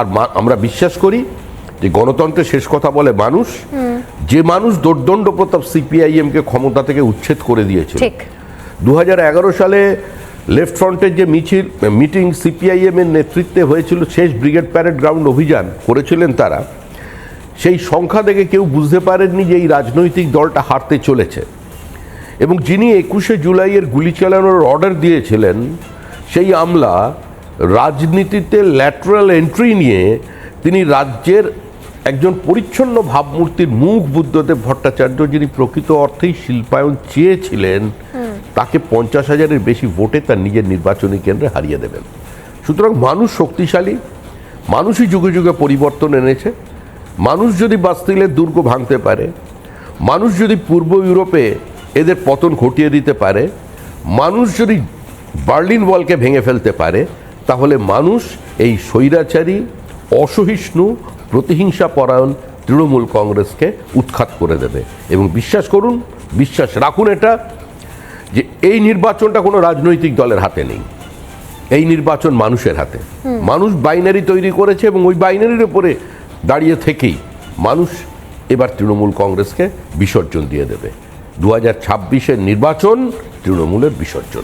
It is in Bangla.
আর আমরা বিশ্বাস করি যে গণতন্ত্রের শেষ কথা বলে মানুষ। যে মানুষ দোর্দণ্ড প্রতাপ সিপিআইএম কে ক্ষমতা থেকে উচ্ছেদ করে দিয়েছে দু সালে লেফট ফ্রন্টের যে মিছিল মিটিং সিপিআইএম এর নেতৃত্বে হয়েছিল শেষ ব্রিগেড প্যারেড গ্রাউন্ড অভিযান করেছিলেন তারা। সেই সংখ্যা দেখে কেউ বুঝতে পারেননি যে এই রাজনৈতিক দলটা হারতে চলেছে। এবং যিনি একুশে জুলাইয়ের গুলি চালানোর অর্ডার দিয়েছিলেন সেই আমলা রাজনীতিতে ল্যাটারাল এন্ট্রি নিয়ে তিনি রাজ্যের একজন পরিচ্ছন্ন ভাবমূর্তির মুখ বুদ্ধদেব ভট্টাচার্য যিনি প্রকৃত অর্থেই শিল্পায়ন চেয়েছিলেন তাকে পঞ্চাশ হাজারের বেশি ভোটে তার নিজের নির্বাচনী কেন্দ্রে হারিয়ে দেবেন। সুতরাং মানুষ শক্তিশালী মানুষই যুগে যুগে পরিবর্তন এনেছে মানুষ যদি বাস্তিলের দুর্গ ভাঙতে পারে মানুষ যদি পূর্ব ইউরোপে এদের পতন ঘটিয়ে দিতে পারে মানুষ যদি বার্লিন ওয়ালকে ভেঙে ফেলতে পারে তাহলে মানুষ এই স্বৈরাচারী অসহিষ্ণু প্রতিহিংসা পরায়ণ তৃণমূল কংগ্রেসকে উৎখাত করে দেবে। এবং বিশ্বাস করুন বিশ্বাস রাখুন এটা যে এই নির্বাচনটা কোনো রাজনৈতিক দলের হাতে নেই। এই নির্বাচন মানুষের হাতে। মানুষ বাইনারি তৈরি করেছে এবং ওই বাইনারির উপরে দাঁড়িয়ে থেকেই মানুষ এবার তৃণমূল কংগ্রেসকে বিসর্জন দিয়ে দেবে। দু হাজার ছাব্বিশের নির্বাচন তৃণমূলের বিসর্জন।